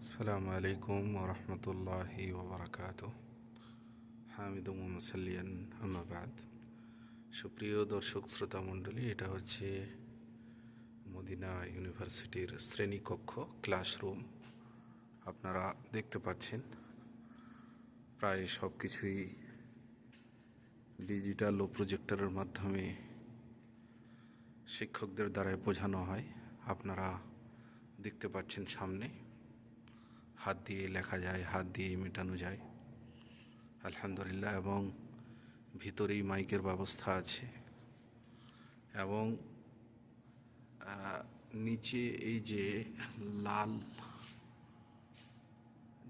السلام عليكم ورحمة الله وبركاته হামিদ মুসাল্লিয়ান আম্মাবাদ সুপ্রিয় দর্শক শ্রোতা মণ্ডলী এটা হচ্ছে মদিনা ইউনিভার্সিটির শ্রেণীকক্ষ ক্লাসরুম আপনারা দেখতে পাচ্ছেন প্রায় সব কিছুই ডিজিটাল ও প্রজেক্টরের মাধ্যমে শিক্ষকদের দ্বারাই বোঝানো হয় আপনারা দেখতে পাচ্ছেন সামনে হাত দিয়ে লেখা যায়, হাত দিয়ে মেটানো যায়। আলহামদুলিল্লাহ, এবং ভিতরেই মাইকের ব্যবস্থা আছে। এবং নিচে এই যে লাল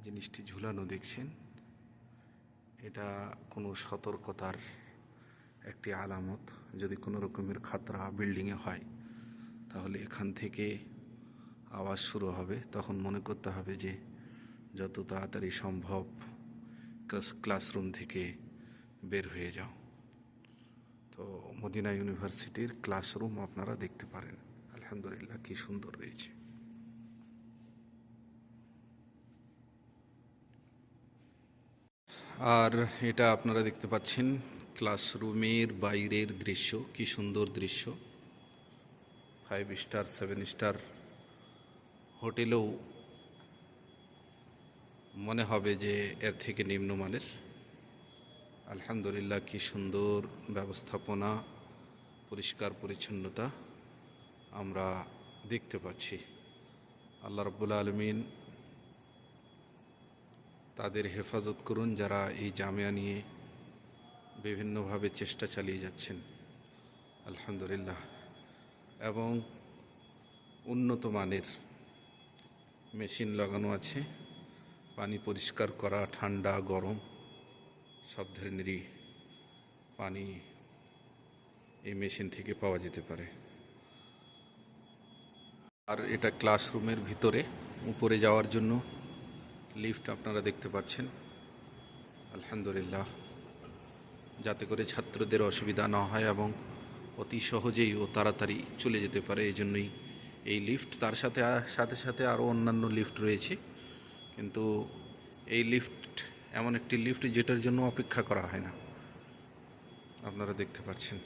জিনিসটি ঝুলানো দেখছেন, এটা কোনো সতর্কতার একটি আলামত। যদি কোনো রকমের খাতরা বিল্ডিংয়ে হয়, তাহলে এখান থেকে আওয়াজ শুরু হবে। তখন মনে করতে হবে যে যত তাড়াতাড়ি সম্ভব ক্লাস- ক্লাসরুম থেকে বের হয়ে যাও। তো মদিনা ইউনিভার্সিটির ক্লাসরুম আপনারা দেখতে পারেন। আলহামদুলিল্লাহ, কি সুন্দর রয়েছে। আর এটা আপনারা দেখতে পাচ্ছেন, ক্লাসরুমের বাইরের দৃশ্য। কি সুন্দর দৃশ্য। ফাইভ স্টার সেভেন স্টার হোটেলেও মনে হবে যে এর থেকে নিম্নমানের। আলহামদুলিল্লাহ, কি সুন্দর ব্যবস্থাপনা, পরিষ্কার পরিচ্ছন্নতা আমরা দেখতে পাচ্ছি। আল্লাহ রব্বুল আলমিন তাদের হেফাজত করুন যারা এই জামিয়া নিয়ে বিভিন্নভাবে চেষ্টা চালিয়ে যাচ্ছেন। আলহামদুলিল্লাহ। এবং উন্নত মানের মেশিন লাগানো আছে। পানি পরিষ্কার করা, ঠান্ডা, গরম সব ধরনেরই পানি এই মেশিন থেকে পাওয়া যেতে পারে। আর এটা ক্লাসরুমের ভিতরে, উপরে যাওয়ার জন্য লিফট আপনারা দেখতে পাচ্ছেন। আলহামদুলিল্লাহ। যাতে করে ছাত্রদের অসুবিধা না হয় এবং অতি সহজেই ও তাড়াতাড়ি চলে যেতে পারে এই জন্যই এই লিফট। তার সাথে সাথে সাথে আরও অন্যান্য লিফট রয়েছে। কিন্তু এই লিফট এমন একটি লিফট যেটার জন্য অপেক্ষা করা হয় না। আপনারা দেখতে পাচ্ছেন।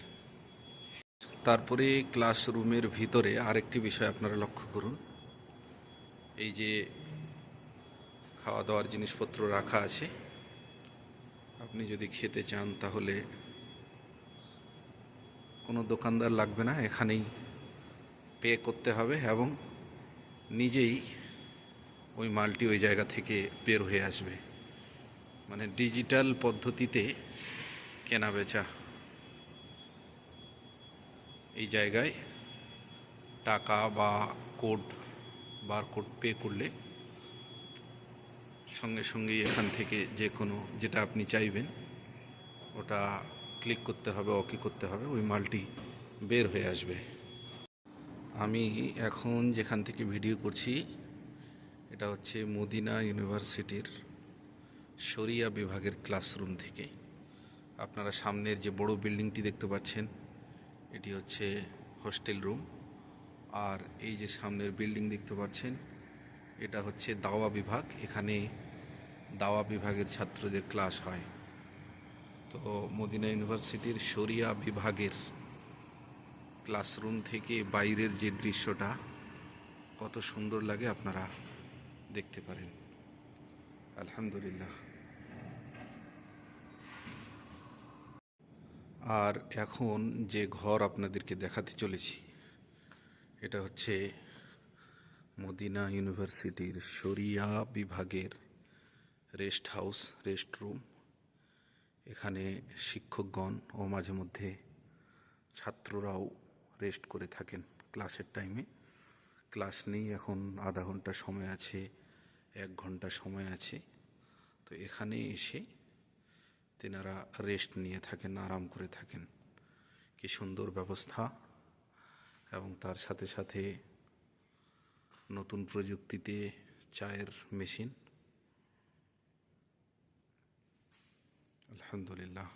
তারপরে ক্লাসরুমের ভিতরে আরেকটি বিষয় আপনারা লক্ষ্য করুন। এই যে খাওয়া দাওয়ার জিনিসপত্র রাখা আছে। আপনি যদি খেতে চান তাহলে কোনো দোকানদার লাগবে না, এখানেই পে করতে হবে এবং নিজেই ওই মালটি ওই জায়গা থেকে বের হয়ে আসবে। মানে ডিজিটাল পদ্ধতিতে কেনা বেচা। এই জায়গায় টাকা বা কোড, বারকোড পে করলে সঙ্গে সঙ্গেই এখান থেকে যে কোনো যেটা আপনি চাইবেন, ওটা ক্লিক করতে হবে ওকে করতে হবে, ওই মালটি বের হয়ে আসবে। আমি এখন যেখান থেকে ভিডিও করছি এটা হচ্ছে মদিনা ইউনিভার্সিটির শরিয়া বিভাগের ক্লাসরুম থেকে আপনারা সামনের যে বড় বিল্ডিংটি দেখতে পাচ্ছেন, এটি হচ্ছে হোস্টেল রুম। আর এই যে সামনের বিল্ডিং দেখতে পাচ্ছেন, এটা হচ্ছে দাওয়া বিভাগ। এখানে দাওয়া বিভাগের ছাত্রদের ক্লাস হয়। তো মদিনা ইউনিভার্সিটির শরিয়া বিভাগের ক্লাসরুম থেকে বাইরের যে দৃশ্যটা, কত সুন্দর লাগে আপনারা দেখতে পারেন। আলহামদুলিল্লাহ। আর এখন যে ঘর আপনাদেরকে দেখাতে চলেছি, এটা হচ্ছে মদিনা ইউনিভার্সিটির শরিয়া বিভাগের রেস্ট হাউস, রেস্ট রুম। এখানে শিক্ষকগণ ও মাঝে মধ্যে ছাত্ররাও রেস্ট করে থাকেন ক্লাসের টাইমে। ক্লাস নেই, এখন আধা ঘণ্টা সময় আছে। এক ঘণ্টা সময় আছে। তো এখানে এসে তেনারা রেস্ট নিয়ে থাকেন, আরাম করে থাকেন। কি সুন্দর ব্যবস্থা। এবং তার সাথে সাথে নতুন প্রযুক্তিতে চায়ের মেশিন আলহামদুলিল্লাহ।